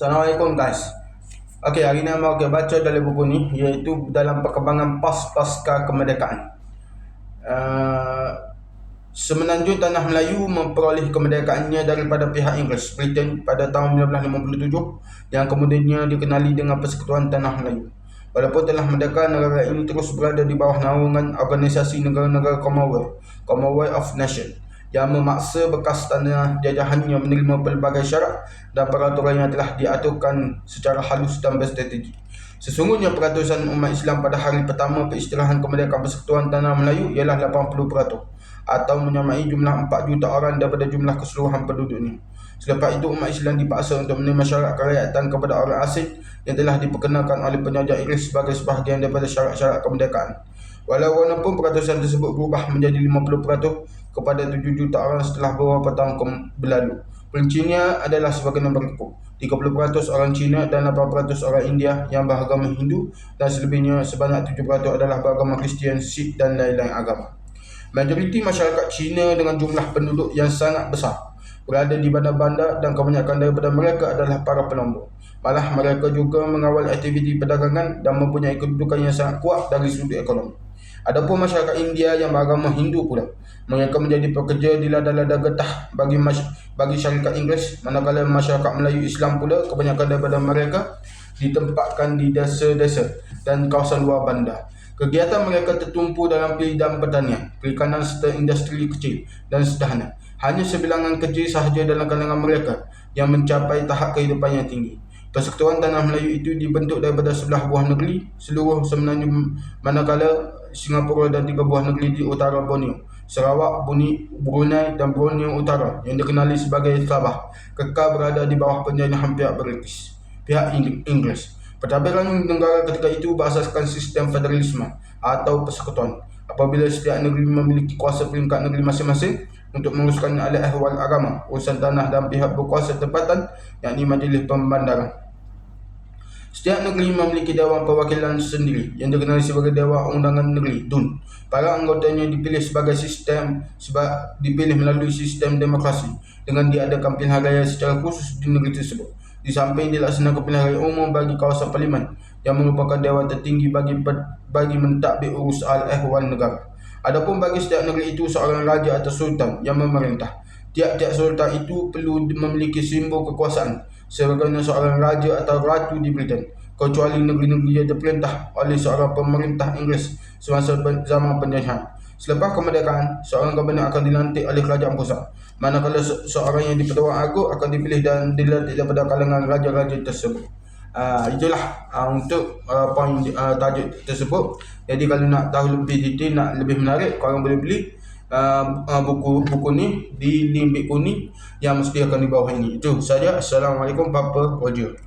Assalamualaikum guys. Okey, hari ni mau baca dalam buku ni iaitu dalam perkembangan pas pasca kemerdekaan. Uh, semenanjung tanah Melayu memperoleh kemerdekaannya daripada pihak Inggeris Britain pada tahun 1957 yang kemudiannya dikenali dengan Persekutuan Tanah Melayu. Walaupun telah merdeka, negara ini terus berada di bawah naungan organisasi negara-negara Commonwealth, Commonwealth of Nations yang memaksa bekas tanah jajahannya menerima pelbagai syarat dan peraturan yang telah diaturkan secara halus dan berstrategi. Sesungguhnya peratusan umat Islam pada hari pertama peristilahan kemerdekaan persekutuan tanah Melayu ialah 80% atau menyamai jumlah 4 juta orang daripada jumlah keseluruhan penduduknya. Selepas itu umat Islam dipaksa untuk menerima syarat kerakyatan kepada orang asing yang telah diperkenalkan oleh penjajah Inggeris sebagai sebahagian daripada syarat-syarat kemerdekaan. Walaupun peratusan tersebut berubah menjadi 50% kepada 7 juta orang setelah beberapa tahun berlalu. Perinciannya adalah sebagai nombor berikut. 30% orang Cina dan 8% orang India yang beragama Hindu dan selebihnya sebanyak 7% adalah beragama Kristian, Sikh dan lain-lain agama. Majoriti masyarakat Cina dengan jumlah penduduk yang sangat besar berada di bandar-bandar dan kebanyakan daripada mereka adalah para pelombor. Malah mereka juga mengawal aktiviti perdagangan dan mempunyai kedudukan yang sangat kuat dari sudut ekonomi. Adapun masyarakat India yang beragama Hindu pula, mereka menjadi pekerja di lada-lada getah bagi bagi syarikat Inggeris, manakala masyarakat Melayu Islam pula kebanyakan daripada mereka ditempatkan di desa-desa dan kawasan luar bandar. Kegiatan mereka tertumpu dalam bidang pertanian, perikanan serta industri kecil dan sederhana. Hanya sebilangan kecil sahaja dalam kalangan mereka yang mencapai tahap kehidupan yang tinggi. Persekutuan Tanah Melayu itu dibentuk daripada sebelah buah negeri seluruh semenanjung manakala Singapura dan tiga buah negeri di utara Borneo, Sarawak, Buni, Brunei dan Borneo Utara yang dikenali sebagai Sabah kekal berada di bawah penjajahan pihak British, pihak Inggeris. Pentadbiran negara ketika itu berasaskan sistem federalisme atau persekutuan. Apabila setiap negeri memiliki kuasa peringkat negeri masing-masing untuk menguruskan alih ehwal agama, urusan tanah dan pihak berkuasa tempatan, yakni majlis pembandaran. Setiap negeri memiliki Dewan Perwakilan sendiri yang dikenali sebagai Dewan Undangan Negeri DUN. Para anggotanya dipilih sebagai sistem sebab dipilih melalui sistem demokrasi dengan diadakan pilihan raya secara khusus di negeri tersebut. Di samping dilaksanakan pilihan raya umum bagi kawasan parlimen yang merupakan dewan tertinggi bagi bagi mentadbir urus al-ehwal negara. Adapun bagi setiap negeri itu seorang raja atau sultan yang memerintah. Tiap-tiap sultan itu perlu memiliki simbol kekuasaan sebagaimana seorang raja atau ratu di Britain kecuali negeri-negeri yang diperintah oleh seorang pemerintah Inggeris semasa zaman penjajahan. Selepas kemerdekaan, seorang gubernur akan dilantik oleh kerajaan pusat. Manakala se seorang yang dipertuan agung akan dipilih dan dilantik daripada kalangan raja-raja tersebut. Uh, itulah uh, untuk uh, poin uh, tajuk tersebut. Jadi kalau nak tahu lebih detail, nak lebih menarik, korang boleh beli uh, uh, buku buku ni di Bitcoin ni yang mesti akan di bawah ini. Itu saja. Assalamualaikum Papa Roger.